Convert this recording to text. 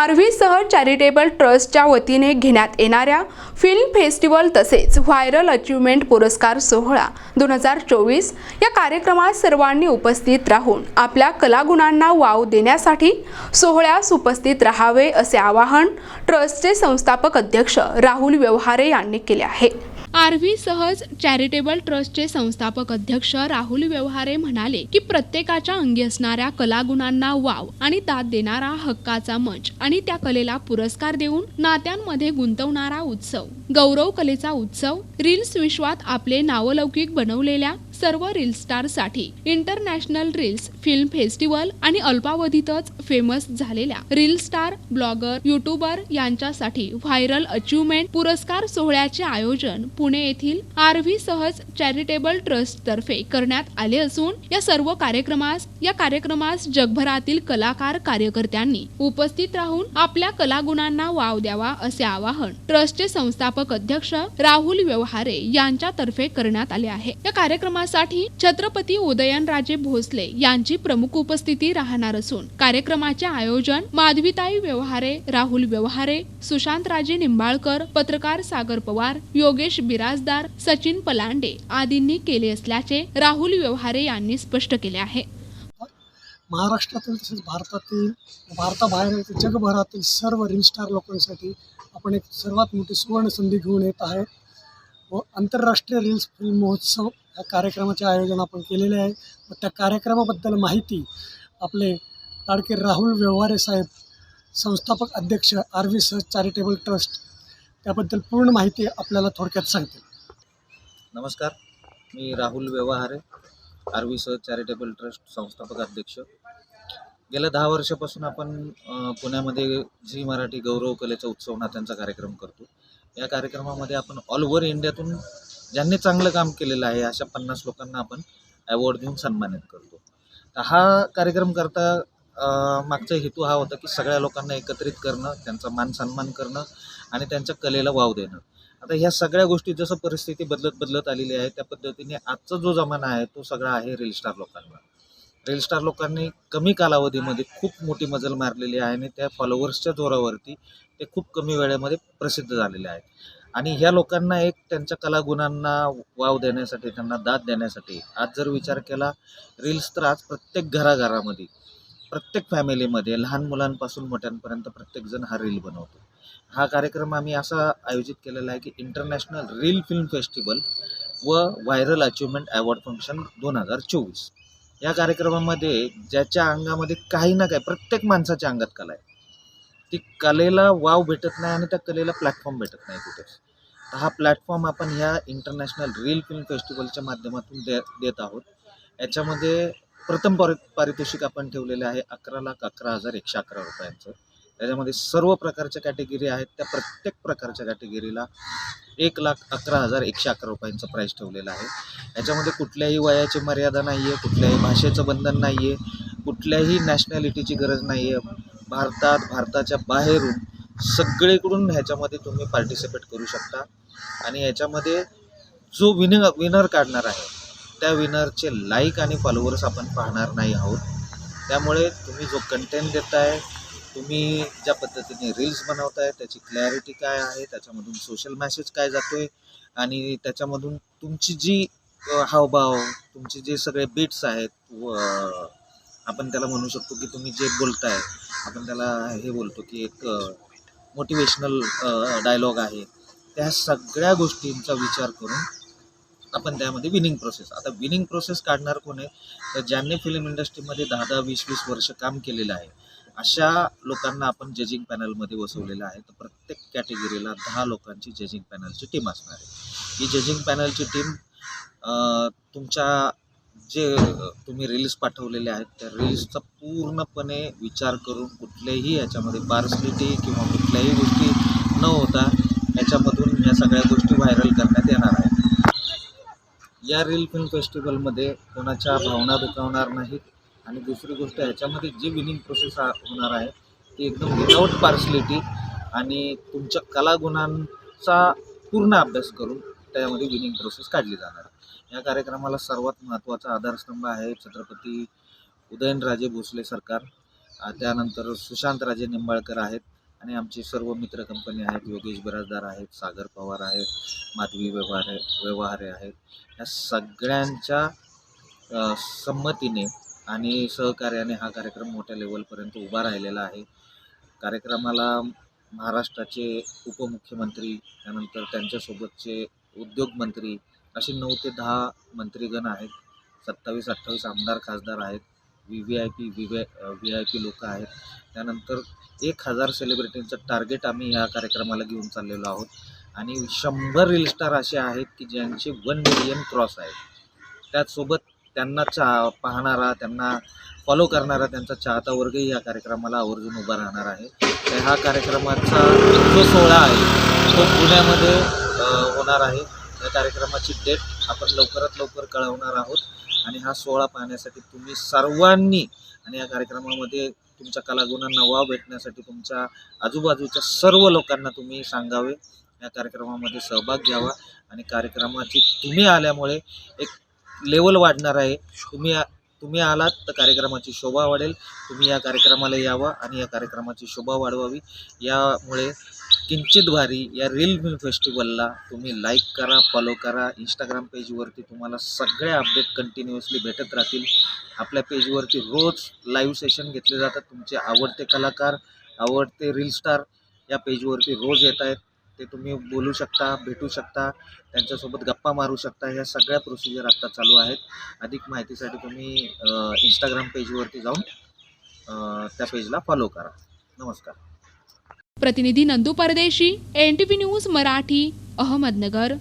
RV सह charitable ट्रस्टच्या वतीने घेण्यात येणाऱ्या फिल्म फेस्टिवल तसेच व्हायरल अचिव्हमेंट पुरस्कार सोहळा दोन हजार चोवीस या कार्यक्रमात सर्वांनी उपस्थित राहून आपल्या कलागुणांना वाव देण्यासाठी सोहळ्यास उपस्थित राहावे असे आवाहन ट्रस्टचे संस्थापक अध्यक्ष राहुल व्यवहारे यांनी केले आहे. आरव्ही सहज चॅरिटेबल ट्रस्टचे संस्थापक अध्यक्ष राहुल व्यवहारे म्हणाले की प्रत्येकाच्या अंगी असणाऱ्या कलागुणांना वाव आणि दाद देणारा हक्काचा मंच आणि त्या कलेला पुरस्कार देऊन नात्यांमध्ये गुंतवणारा उत्सव गौरव कलेचा उत्सव रील्स विश्वात आपले नावलौकिक बनवलेल्या सर्व रील स्टारसाठी इंटरनॅशनल रील्स फिल्म फेस्टिवल आणि अल्पावधीतच फेमस झालेल्या रील स्टार ब्लॉगर युट्यूबर यांच्यासाठी व्हायरल अचिव्हमेंट पुरस्कार सोहळ्याचे आयोजन पुणे येथील आरव्ही सहज चॅरिटेबल ट्रस्ट तर्फे करण्यात आले असून या सर्व कार्यक्रमास या कार्यक्रमास जगभरातील कलाकार कार्यकर्त्यांनी उपस्थित राहून आपल्या कलागुणांना वाव द्यावा असे आवाहन ट्रस्टचे संस्थापक अध्यक्ष राहुल व्यवहारे यांच्यातर्फे करण्यात आले आहे. या यासाठी छत्रपती उदयनराजे भोसले यांची प्रमुख उपस्थिती राहणार असून कार्यक्रमाचे आयोजन माधवीताई व्यवहारे राहुल व्यवहारे सुशांत राजे निंबाळकर पत्रकार सागर पवार योगेश बिराजदार सचिन पलांडे आदींनी केले असल्याचे राहुल व्यवहारे यांनी स्पष्ट केले आहे. महाराष्ट्रातील तसेच भारतातील भारताबाहेर जगभरातील सर्व रील स्टार लोकांसाठी आपण एक सर्वात मोठी सुवर्ण संधी घेऊन येत आहे. व आंतरराष्ट्रीय रील्स फिल्म महोत्सव या कार्यक्रमाचे आयोजन आपण केलेले आहे. व त्या कार्यक्रमाबद्दल माहिती आपले ताडके राहुल व्यवहारे साहेब संस्थापक अध्यक्ष R V Sahaj charitable trust त्याबद्दल पूर्ण माहिती आपल्याला थोडक्यात सांगतील. नमस्कार मी Rahul Vyavahare R V Sahaj charitable trust संस्थापक अध्यक्ष. गेल्या दहा वर्षापासून आपण पुण्यामध्ये झी मराठी गौरव कलेचा उत्सव नात्यांचा कार्यक्रम करतो. या कार्यक्रमामध्ये आपण ऑल ओव्हर इंडियातून ज्यांनी चांगलं काम केलेलं आहे अशा पन्नास लोकांना आपण अवॉर्ड देऊन सन्मानित करतो. तर हा कार्यक्रम करता मागचा हेतू हा होता की सगळ्या लोकांना एकत्रित करणं त्यांचा मान सन्मान करणं आणि त्यांच्या कलेला वाव देणं. आता ह्या सगळ्या गोष्टी जसं परिस्थिती बदलत बदलत आलेली आहे त्या पद्धतीने आजचा जो जमाना आहे तो सगळा आहे रील स्टार लोकांना रेलस्टार लोकांनी कमी कालावधीमध्ये खूप मोठी मजल मारलेली आहे आणि त्या फॉलोअर्सच्या जोरावरती ते खूप कमी वेळेमध्ये प्रसिद्ध झालेले आहेत. आणि ह्या लोकांना एक त्यांच्या कलागुणांना वाव देण्यासाठी त्यांना दाद देण्यासाठी आज जर विचार केला रील्स तर आज प्रत्येक घराघरामध्ये प्रत्येक फॅमिलीमध्ये लहान मुलांपासून मोठ्यांपर्यंत प्रत्येकजण हा रील बनवतो. हा कार्यक्रम आम्ही असा आयोजित केलेला आहे की इंटरनॅशनल रील फिल्म फेस्टिवल व व्हायरल अचिव्हमेंट अवॉर्ड फंक्शन दोन हजार चोवीस. या कार्यक्रमामध्ये ज्याच्या अंगामध्ये काही ना काही प्रत्येक माणसाच्या अंगात कला आहे. ती कलेला वाव भेटत नाही आणि त्या कलेला प्लॅटफॉर्म भेटत नाही कुठेच. तर हा प्लॅटफॉर्म आपण ह्या इंटरनॅशनल रील फिल्म फेस्टिवलच्या माध्यमातून दे देत आहोत. याच्यामध्ये प्रथम पारि पारितोषिक आपण ठेवलेले आहे अकरा लाख अकरा हजार एकशे अकरा रुपयांचं. त्याच्यामध्ये सर्व प्रकारच्या कॅटेगरी आहेत. त्या प्रत्येक प्रकारच्या कॅटेगरीला एक लाख अकरा हजार एकशे अकरा रुपयांचं प्राईस ठेवलेलं आहे. याच्यामध्ये कुठल्याही वयाची मर्यादा नाही आहे कुठल्याही भाषेचं बंधन नाही आहे कुठल्याही नॅशनॅलिटीची गरज नाही आहे भारतात भारताच्या बाहेरून सगळीकडून ह्याच्यामध्ये तुम्ही पार्टिसिपेट करू शकता. आणि याच्यामध्ये जो विनर विनर काढणार आहे त्या विनरचे लाईक आणि फॉलोअर्स आपण पाहणार नाही आहोत. त्यामुळे तुम्ही जो कंटेंट देत आहे तुम्ही ज्या पद्धतीने रील्स बनवताय त्याची क्लॅरिटी काय आहे त्याच्यामधून सोशल मॅसेज काय जातोय आणि त्याच्यामधून तुमची जी हावभाव तुमचे जे सगळे बीट्स आहेत व आपण त्याला म्हणू शकतो की तुम्ही जे बोलताय आपण त्याला हे बोलतो की एक मोटिवेशनल डायलॉग आहे. त्या सगळ्या गोष्टींचा विचार करून आपण त्यामध्ये विनिंग प्रोसेस आता विनिंग प्रोसेस काढणार कोण आहे? तर ज्यांनी फिल्म इंडस्ट्रीमध्ये दहा दहा वीस वीस वर्ष काम केलेलं आहे अशा लोकांना आपण जजिंग पॅनलमध्ये बसवलेलं आहे. तर प्रत्येक कॅटेगरीला दहा लोकांची जजिंग पॅनलची टीम असणार आहे. ही जजिंग पॅनलची टीम तुमच्या जे तुम्ही रील्स पाठवलेले आहेत त्या रील्सचा पूर्णपणे विचार करून कुठल्याही याच्यामध्ये पार्सलिटी किंवा कुठल्याही गोष्टी न होता याच्यामधून या सगळ्या गोष्टी व्हायरल करण्यात येणार आहेत. या रील फिल्म फेस्टिवलमध्ये कोणाच्या भावना दुखावणार नाहीत. आणि दुसरी गोष्ट ह्याच्यामध्ये जी विनिंग प्रोसेस होणार आहे ती एकदम विदाऊट पार्सलिटी आणि तुमच्या कलागुणांचा पूर्ण अभ्यास करून त्यामध्ये विनिंग प्रोसेस काढली जाणार आहे. या कार्यक्रमाला सर्वात महत्त्वाचा आधारस्तंभ आहे छत्रपती उदयनराजे भोसले सरकार त्यानंतर सुशांत राजे निंबाळकर आहेत आणि आमची सर्व मित्र कंपनी आहेत योगेश बिराजदार आहेत सागर पवार आहेत माधवी व्यवहारे व्यवहारे आहेत. या सगळ्यांच्या संमतीने आणि सहकार्याने हा कार्यक्रम मोठ्या लेवलपर्यंत उभा राहिलेला आहे. कार्यक्रमाला महाराष्ट्राचे उपमुख्यमंत्री त्यानंतर त्यांच्यासोबतचे उद्योगमंत्री असे नऊ ते दहा मंत्रीगण आहेत. सत्तावीस अठ्ठावीस आमदार खासदार आहेत. V V I P V V I P लोकं आहेत. त्यानंतर एक हजार सेलिब्रिटींचं टार्गेट आम्ही या कार्यक्रमाला घेऊन चाललेलो आहोत. आणि शंभर रील स्टार असे आहेत की ज्यांचे वन मिलियन क्रॉस आहेत. त्याचसोबत त्यांना चा पाहणारा त्यांना फॉलो करणारा त्यांचा चाहता वर्गही या कार्यक्रमाला आवर्जून उभा राहणार आहे. तर हा कार्यक्रमाचा जो सोहळा आहे तो पुण्यामध्ये होणार आहे. या कार्यक्रमाची डेट आपण लवकरात लवकर कळवणार आहोत. आणि हा सोहळा पाहण्यासाठी तुम्ही सर्वांनी आणि या कार्यक्रमामध्ये तुमच्या कलागुणांना वाव भेटण्यासाठी तुमच्या आजूबाजूच्या सर्व लोकांना तुम्ही सांगावे. या कार्यक्रमामध्ये सहभाग घ्यावा. आणि कार्यक्रमाची तुम्ही आल्यामुळे एक लेवल वाढणार आहे. तुम्ही आ- तुम्ही आलात तर कार्यक्रमाची शोभा वाढेल. तुम्ही या कार्यक्रमाला यावा आणि या कार्यक्रमाची शोभा वाढवावी. यामुळे किंचित भारी या रील फिल्म फेस्टिवलला तुम्ही लाईक करा फॉलो करा. इंस्टाग्राम पेजवरती तुम्हाला सगळे अपडेट कंटिन्युअसली भेटत राहतील. आपल्या पेजवरती रोज लाईव्ह सेशन घेतले जातात. तुमचे आवडते कलाकार आवडते रील स्टार या पेजवरती रोज येत आहेत. ते तुम्ही बोलू शकता भेटू शकता त्यांच्यासोबत गप्पा मारू शकता ह्या सगळ्या प्रोसिजर आत्ता चालू आहेत. अधिक माहितीसाठी तुम्ही इंस्टाग्राम पेजवरती जाऊन त्या पेजला फॉलो करा. नमस्कार. प्रतिनिधी Nandu Pardeshi N T V news Marathi Ahmednagar.